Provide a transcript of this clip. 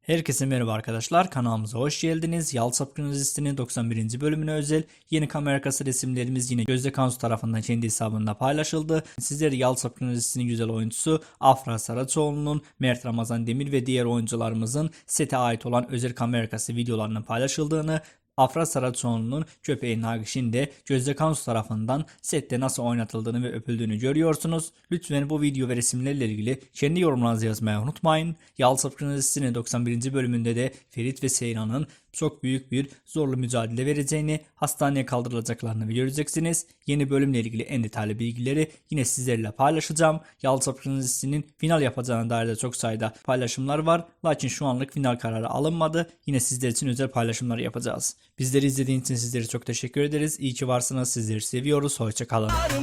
Herkese merhaba arkadaşlar kanalımıza hoş geldiniz. Yalçap Kronolojisi'nin 91. bölümüne özel yeni kamera resimlerimiz yine Gözde Kansu tarafından kendi hesabında paylaşıldı. Sizleri Yalçap Kronolojisi'nin güzel oyuncusu Afra Saraçoğlu'nun, Mert Ramazan Demir ve diğer oyuncularımızın sete ait olan özel kamera videolarının paylaşıldığını Afra Saraçoğlu'nun köpeği Nagiş'in de Gözde Kansu tarafından sette nasıl oynatıldığını ve öpüldüğünü görüyorsunuz. Lütfen bu video ve resimlerle ilgili kendi yorumlarınızı yazmayı unutmayın. Yalçap Kronolojisi'nin 91. bölümünde de Ferit ve Seyran'ın çok büyük bir zorlu mücadele vereceğini, hastaneye kaldırılacaklarını göreceksiniz. Yeni bölümle ilgili en detaylı bilgileri yine sizlerle paylaşacağım. Yalçap Kronolojisi'nin final yapacağına dair de çok sayıda paylaşımlar var. Lakin şu anlık final kararı alınmadı. Yine sizler için özel paylaşımlar yapacağız. Bizleri izlediğiniz için sizlere çok teşekkür ederiz. İyi ki varsınız. Sizleri seviyoruz. Hoşçakalın.